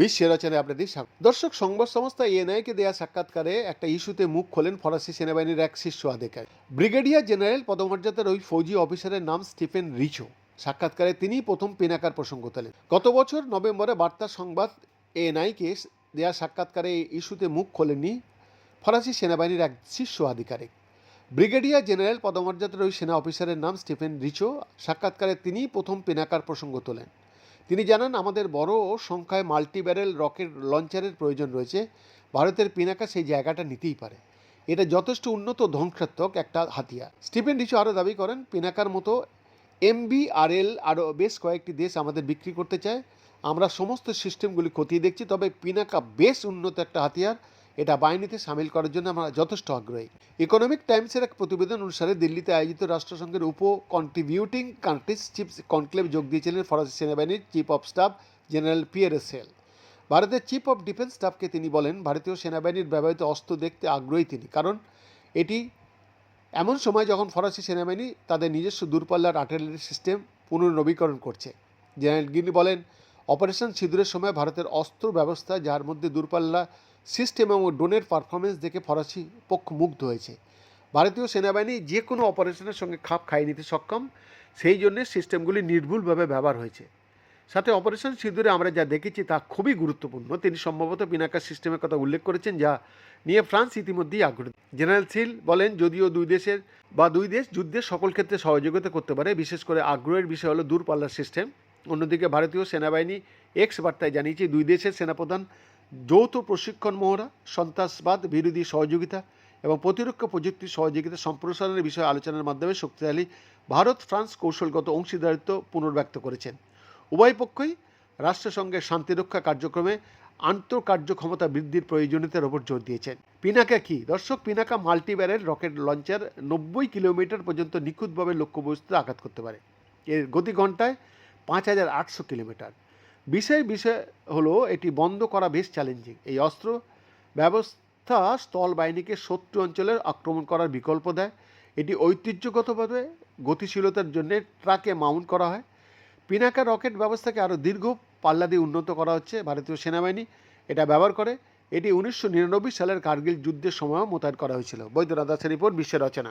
বিশ্বের রচনায় আপনাদের দর্শক, সংবাদ সংস্থা এএনআইকে দেওয়া সাক্ষাৎকারে একটা ইস্যুতে মুখ খোলেন ফরাসি সেনাবাহিনীর এক শীর্ষ আধিকারিক। ব্রিগেডিয়ার জেনারেল পদমর্যাদার ওই ফৌজি অফিসারের নাম স্টিফেন রিচো। সাক্ষাৎকারে তিনিই প্রথম পিনাকার প্রসঙ্গ তোলেন। গত বছর নভেম্বরে বার্তা সংবাদ এএনআইকে দেওয়া সাক্ষাৎকারে এই ইস্যুতে মুখ খোলেননি ফরাসি সেনাবাহিনীর এক শীর্ষ আধিকারিক। ব্রিগেডিয়ার জেনারেল পদমর্যাদার ওই সেনা অফিসারের নাম স্টিফেন রিচো। সাক্ষাৎকারে তিনিই প্রথম পেনাকার প্রসঙ্গ তোলেন। তিনি জানান, আমাদের বড় সংখ্যায় মাল্টি ব্যারেল রকেট লঞ্চারের প্রয়োজন রয়েছে। ভারতের পিনাকা সেই জায়গাটা নিতেই পারে। এটা যথেষ্ট উন্নত ধ্বংসাত্মক একটা হাতিয়ার। স্টিফেন রিচো আরও দাবি করেন, পিনাকার মতো এমবিআরএল আরও বেশ কয়েকটি দেশ আমাদের বিক্রি করতে চায়। আমরা সমস্ত সিস্টেমগুলি খতিয়ে দেখছি, তবে পিনাকা বেশ উন্নত একটা হাতিয়ার। এটা বাহিনীতে সামিল করার জন্য আমরা যথেষ্ট আগ্রহী। ইকোনমিক টাইমসের এক প্রতিবেদন অনুসারে দিল্লিতে আয়োজিত রাষ্ট্রসংঘের উপ কন্ট্রিবিউটিং কান্ট্রিজ চিফ কনক্লেভ যোগ দিয়েছিলেন ফরাসি সেনাবাহিনীর chief of staff general Pierre Schill ভারতের চিফ অফ ডিফেন্স স্টাফকে তিনি বলেন, ভারতীয় সেনাবাহিনীর ব্যবহৃত অস্ত্র দেখতে আগ্রহী তিনি, কারণ এটি এমন সময় যখন ফরাসি সেনাবাহিনী তাদের নিজস্ব দূরপাল্লার আর্টিলারি সিস্টেম পুনর্নবীকরণ করছে। জেনারেল গিনি বলেন অপারেশন সিঁদুরের সময় ভারতের অস্ত্র ব্যবস্থা, যার মধ্যে দূরপাল্লা সিস্টেম এবং ড্রোনের পারফরমেন্স দেখে ফরাসি পক্ষ মুগ্ধ হয়েছে। ভারতীয় সেনাবাহিনী যে কোনো অপারেশনের সঙ্গে খাপ খাইয়ে নিতে সক্ষম, সেই জন্যে সিস্টেমগুলি নির্ভুলভাবে ব্যবহার হয়েছে। সাথে অপারেশন সিঁদুরে আমরা যা দেখেছি তা খুবই গুরুত্বপূর্ণ। তিনি সম্ভবত পিনাকা সিস্টেমের কথা উল্লেখ করেছেন, যা নিয়ে ফ্রান্স ইতিমধ্যেই আগ্রহী। জেনারেল সিল বলেন, যদিও দুই দেশের বা দুই দেশ যুদ্ধের সকল ক্ষেত্রে সহযোগিতা করতে পারে, বিশেষ করে আগ্রহের বিষয় হলো দূরপাল্লার সিস্টেম অন্যদিকে ভারতীয় সেনাবাহিনী এক্স বার্তায় জানিয়েছে, দুই দেশের সেনাপ্রধান যৌথ প্রশিক্ষণ মহড়া, সন্ত্রাসবাদ বিরোধী সহযোগিতা এবং প্রতিরক্ষা প্রযুক্তি সহযোগিতা সম্প্রসারণের বিষয়ে আলোচনার মাধ্যমে শক্তিশালী ভারত ফ্রান্স কৌশলগত অংশীদারিত্ব পুনর্ব্যক্ত করেছেন। উভয় পক্ষই রাষ্ট্রসংঘের শান্তিরক্ষা কার্যক্রমে আন্তঃকার্যক্ষমতা বৃদ্ধির প্রয়োজনীয়তার ওপর জোর দিয়েছেন। পিনাকা কি? দর্শক, পিনাকা মাল্টিব্যারেল রকেট লঞ্চার নব্বই কিলোমিটার পর্যন্ত নিখুঁতভাবে লক্ষ্যবস্তুতে আঘাত করতে পারে। এর গতি ঘন্টায় পাঁচ হাজার আটশো কিলোমিটার। বিষয় বিষয় হলো, এটি বন্ধ করা বেশ চ্যালেঞ্জিং এই অস্ত্র ব্যবস্থা স্থল বাহিনীকে শত্রু অঞ্চলের আক্রমণ করার বিকল্প দেয়। এটি ঐতিহ্যগতভাবে গতিশীলতার জন্য ট্রাকে মাউন্ট করা হয়। পিনাকা রকেট ব্যবস্থাকে আরও দীর্ঘ পাল্লা দিয়ে উন্নত করা হচ্ছে ভারতীয় সেনাবাহিনী। এটা ব্যবহার করে। এটি উনিশশো নিরানব্বই সালের কার্গিল যুদ্ধের সময়ও মোতায়েন করা হয়েছিল। বৈদ্যনাথ দাসের রিপোর্ট বিশ্বের রচনা।